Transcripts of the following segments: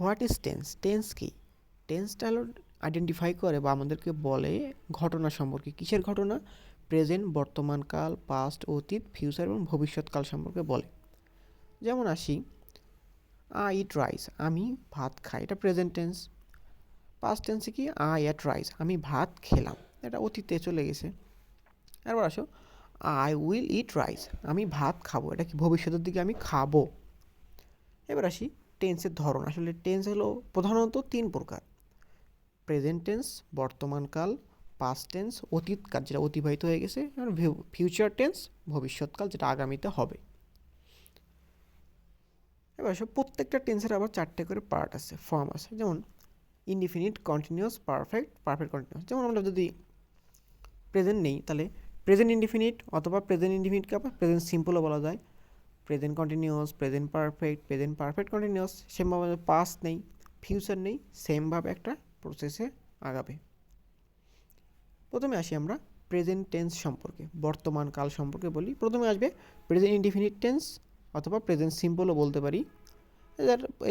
What is tense tense কি? টেন্সটা হলো identify করে বা আমাদেরকে বলে ঘটনা সম্পর্কে। কিসের ঘটনা? প্রেজেন্ট বর্তমানকাল পাস্ট অতীত ফিউচার এবং ভবিষ্যৎকাল সম্পর্কে বলে। যেমন আসি আই ইট রাইস আমি ভাত খাই। এটা প্রেজেন্ট টেন্স পাস্ট টেন্সে কি? আই অ্যাট রাইস আমি ভাত খেলাম। এটা অতীতে চলে গেছে। এরপর আসো আই উইল ইট রাইস আমি ভাত খাব। এটা কি ভবিষ্যতের দিকে আমি খাব? এবার আসি টেন্সের ধরন। আসলে টেন্স হলো প্রধানত তিন প্রকার। প্রেজেন্ট টেন্স বর্তমানকাল পাস্ট টেন্স অতীত অতীতকাল যেটা অতিবাহিত হয়ে গেছে, আর ফিউচার টেন্স ভবিষ্যৎকাল যেটা আগামীতে হবে। এবার আসো, প্রত্যেকটা টেন্সের আবার চারটে করে পার্ট আছে ফর্ম আছে। যেমন indefinite continuous perfect perfect continuous যেমন আমরা যদি প্রেজেন্ট নেই, তাহলে প্রেজেন্ট ইনডিফিনিট অথবা প্রেজেন্ট ইনডিফিনিটকে আবার প্রেজেন্ট সিম্পলও বলা যায়। Present continuous present perfect present perfect continuous সেমভাবে পাস্ট নেই ফিউচার নেই সেমভাবে একটা প্রসেসে আগাবে। প্রথমে আসি আমরা প্রেজেন্ট টেন্স সম্পর্কে, বর্তমান কাল সম্পর্কে বলি। প্রথমে আসবে প্রেজেন্ট ইনডিফিনিট টেন্স অথবা প্রেজেন্ট সিম্পলও বলতে পারি।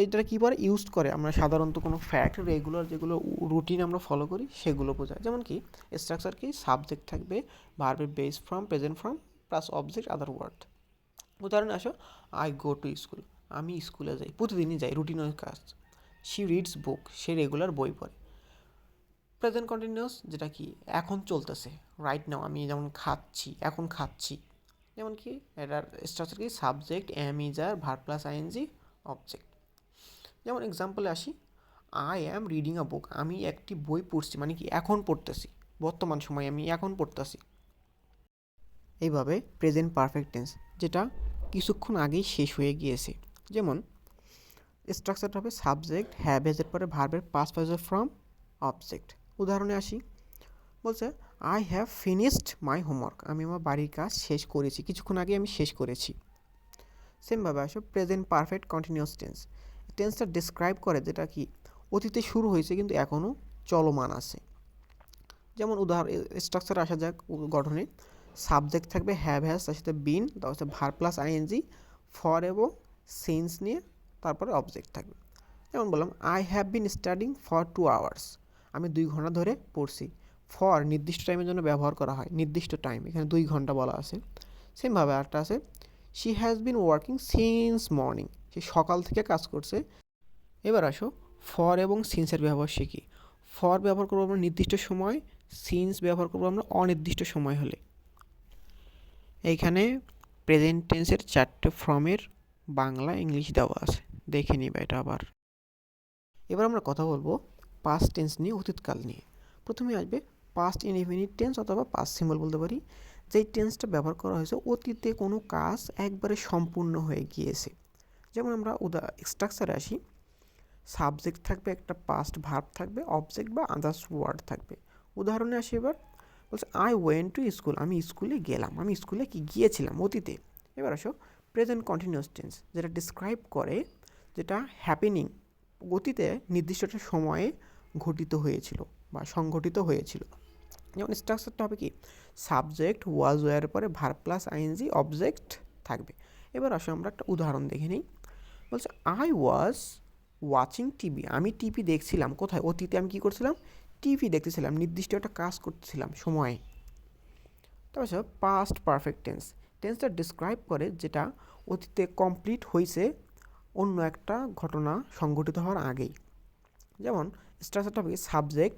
এইটা কী করে ইউজ করে। আমরা সাধারণত কোনো ফ্যাক্ট রেগুলার যেগুলো রুটিন আমরা ফলো করি, সেগুলো বোঝায়। যেমন কি স্ট্রাকচার কি সাবজেক্ট থাকবে ভার্বের base form present form plus object other word উদাহরণ আসো আই গো টু স্কুল আমি স্কুলে যাই, প্রতিদিনই যাই রুটিনের কাজ। শি রিডস বুক সে রেগুলার বই পড়ে। প্রেজেন্ট কন্টিনিউয়াস যেটা কি, এখন চলতেছে রাইট নাও আমি যেমন খাচ্ছি, এখন খাচ্ছি। যেমন কি এটার স্ট্রাকচার কি সাবজেক্ট এম ইজ আর ভার প্লাস আইএনজি অবজেক্ট যেমন এক্সাম্পলে আসি আই অ্যাম রিডিং আ বুক আমি একটি বই পড়ছি মানে কি, এখন পড়তেছি, বর্তমান সময়ে আমি এখন পড়তেছি। এইভাবে প্রেজেন্ট পারফেক্ট টেন্স যেটা কিছুক্ষণ আগেই শেষ হয়ে গিয়েছে। যেমন স্ট্রাকচারটা হবে সাবজেক্ট হ্যাভ এজের পরে ভার্বের পাস ফাইজার ফ্রম অবজেক্ট উদাহরণে আসি। বলছে I have finished my homework আমি আমার বাড়ির কাজ শেষ করেছি। কিছুক্ষণ আগে আমি শেষ করেছি। সেমভাবে আসো প্রেজেন্ট পারফেক্ট কন্টিনিউয়াস টেন্স টেন্সটা ডিসক্রাইব করে যেটা কি, অতীতে শুরু হয়েছে কিন্তু এখনও চলমান আছে। যেমন উদাহরণ স্ট্রাকচার আসা যাক গঠনে। সাবজেক্ট থাকবে হ্যাভ হ্যাজ তার সাথে বিন তার সাথে ভার প্লাস আইএনজি ফর এবং সেন্স নিয়ে তারপরে অবজেক্ট থাকবে। যেমন বললাম I have been studying for two hours আমি দুই ঘণ্টা ধরে পড়ছি। ফর নির্দিষ্ট টাইমের জন্য ব্যবহার করা হয়। নির্দিষ্ট টাইম এখানে দুই ঘণ্টা বলা আছে। সেমভাবে আরেকটা আছে। She has been working since morning সে সকাল থেকে কাজ করছে। এবার আসো ফর এবং সিন্সের ব্যবহার শিখি ফর ব্যবহার করব আমরা নির্দিষ্ট সময় সিন্স ব্যবহার করব আমরা অনির্দিষ্ট সময় হলে। এইখানে প্রেজেন্ট টেন্সের চারটে ফর্মের বাংলা ইংলিশ দেওয়া আছে। দেখে নিবা এটা আবার। এবার আমরা কথা বলব পাস্ট টেন্স নিয়ে, অতীতকাল নিয়ে। প্রথমে আসবে পাস্ট ইনডিফিনিট টেন্স অথবা পাস্ট সিম্বল বলতে পারি। যেই টেন্সটা ব্যবহার করা হয়েছে, অতীতে কোনো কাজ একবারে সম্পূর্ণ হয়ে গিয়েছে। যেমন আমরা উদা স্ট্রাকচারে আসি। সাবজেক্ট থাকবে একটা পাস্ট ভার্ব থাকবে অবজেক্ট বা আদার্স ওয়ার্ড থাকবে। উদাহরণে আসি এবার। বলছে আই ওয়েন টু স্কুল আমি স্কুলে গেলাম, আমি স্কুলে কি গিয়েছিলাম অতীতে। এবার আসো প্রেজেন্ট কন্টিনিউয়াস টেন্স যেটা ডিসক্রাইব করে যেটা হ্যাপেনিং অতীতে নির্দিষ্ট একটা সময়ে ঘটিত হয়েছিল বা সংঘটিত হয়েছিল। যেমন স্ট্রাকচারটা হবে কি? সাবজেক্ট ওয়াজ ওয়ার পরে ভার প্লাস আইএনজি অবজেক্ট থাকবে। এবার আসো, আমরা একটা উদাহরণ দেখে নিই। বলছে আই ওয়াজ ওয়াচিং টিভি আমি টিভি দেখছিলাম, কোথায়? অতীতে আমি কী করছিলাম? টিভি দেখতেছিলাম, নির্দিষ্ট একটা কাজ করতেছিলাম, সময়ে। তারপর পাস্ট পারফেক্ট টেন্স টেন্সটা ডিসক্রাইব করে যেটা অতীতে কমপ্লিট হয়েছে অন্য একটা ঘটনা সংঘটিত হওয়ার আগেই। যেমন স্ট্রাকচারটা হবে সাবজেক্ট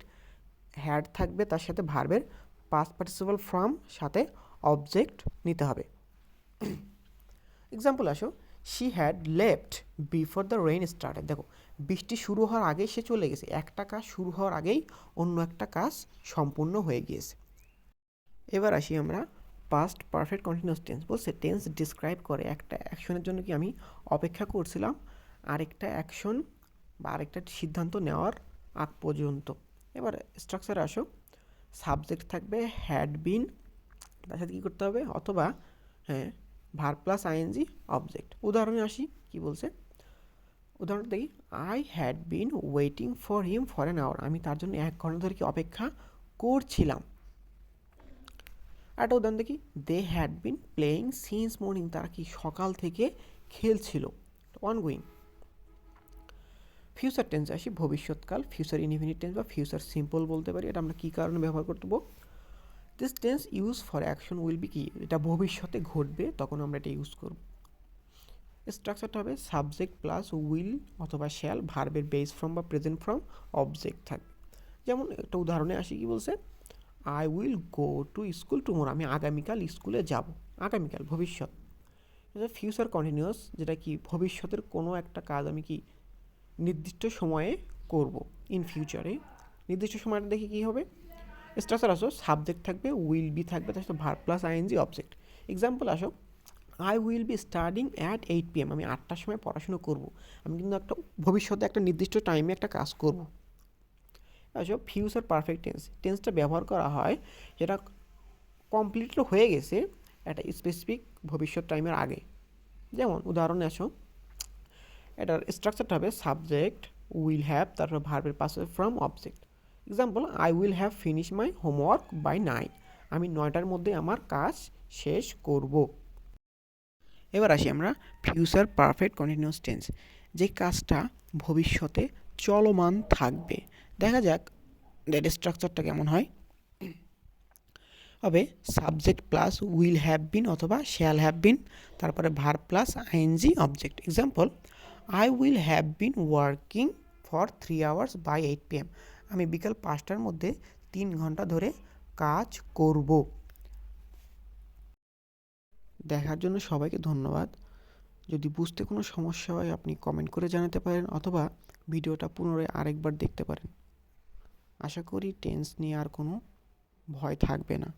হ্যাড থাকবে তার সাথে ভার্বের পাস্ট পার্টিসিপাল ফ্রম সাথে অবজেক্ট নিতে হবে। এক্সাম্পল আসো she had left before the rain started দেখো বৃষ্টি শুরু হওয়ার আগেই সে চলে গেছে। একটা কাজ শুরু হওয়ার আগেই অন্য একটা কাজ সম্পূর্ণ হয়ে গিয়েছে। এবার আসি আমরা পাস্ট পারফেক্ট কন্টিনিউয়াস টেন্স বলছে। টেন্স ডিসক্রাইব করে একটা অ্যাকশনের জন্য কি আমি অপেক্ষা করছিলাম? আরেকটা অ্যাকশন বা আরেকটা সিদ্ধান্ত নেওয়ার আগ পর্যন্ত। এবার স্ট্রাকচারে আসো। সাবজেক্ট থাকবে হ্যাড বিন তার সাথে কী করতে হবে? অথবা হ্যাঁ ভার প্লাস আইএনজি অবজেক্ট উদাহরণে আসি, কি বলছে? উদাহরণ দেখি I had been waiting for him for an hour আমি তার জন্য এক ঘণ্টা ধরে কি অপেক্ষা করছিলাম? একটা উদাহরণ দেখি they had been playing since morning তারা কি সকাল থেকে খেলছিল? অনগোয়িং ফিউচার টেন্সে আসি, ভবিষ্যৎকাল ফিউচার ইনডিফিনিট টেন্স বা ফিউচার সিম্পল বলতে পারি। এটা আমরা কী কারণে ব্যবহার করতেবো this tense use for action will be কি? এটা ভবিষ্যতে ঘটবে, তখন আমরা এটা ইউজ করব। স্ট্রাকচারটা হবে সাবজেক্ট প্লাস উইল অথবা শ্যাল ভার্বের বেস ফ্রম বা প্রেজেন্ট ফ্রম অবজেক্ট থাকবে। যেমন একটা উদাহরণে আসি, কি বলছে? I will go to school tomorrow আমি আগামীকাল স্কুলে যাব, আগামীকাল, ভবিষ্যৎ। ফিউচার কন্টিনিউয়াস যেটা কি ভবিষ্যতের কোনো একটা কাজ আমি কি নির্দিষ্ট সময়ে করব ইন ফিউচারে নির্দিষ্ট সময়টা দেখে কী হবে? স্ট্রাকচার আসো সাবজেক্ট থাকবে উইল বি থাকবে, তার সাথে verb plus ING object example আসো I will be studying at eight p m আমি আটটার সময় পড়াশুনো করব। আমি কিন্তু একটা ভবিষ্যতে একটা নির্দিষ্ট টাইমে একটা কাজ করব। আসো ফিউচার পারফেক্ট টেন্স টেন্সটা ব্যবহার করা হয়, যেটা কমপ্লিটলি হয়ে গেছে একটা স্পেসিফিক ভবিষ্যৎ টাইমের আগে। যেমন, উদাহরণে আসো এটার স্ট্রাকচারটা হবে সাবজেক্ট উইল হ্যাভ তারপর ভার্বের পাশে form object example I will have finish my homework by nine আমি নয়টার মধ্যে আমার কাজ শেষ করব। এবার আসি আমরা ফিউচার পারফেক্ট কন্টিনিউয়াস টেন্স যে কাজটা ভবিষ্যতে চলমান থাকবে। দেখা যাক এর স্ট্রাকচারটা কেমন হয়। হবে subject plus will have been অথবা শ্যাল হ্যাভ বিন তারপরে verb plus ING object example I will have been working for three hours by eight p m আমি বিকাল পাঁচটার মধ্যে তিন ঘণ্টা ধরে কাজ করব। দেখার জন্য সবাইকে ধন্যবাদ। যদি বুঝতে কোনো সমস্যা হয়, আপনি কমেন্ট করে জানাতে পারেন অথবা ভিডিওটা পুনরায় আরেকবার দেখতে পারেন। আশা করি টেন্স নিয়ে আর কোনো ভয় থাকবে না।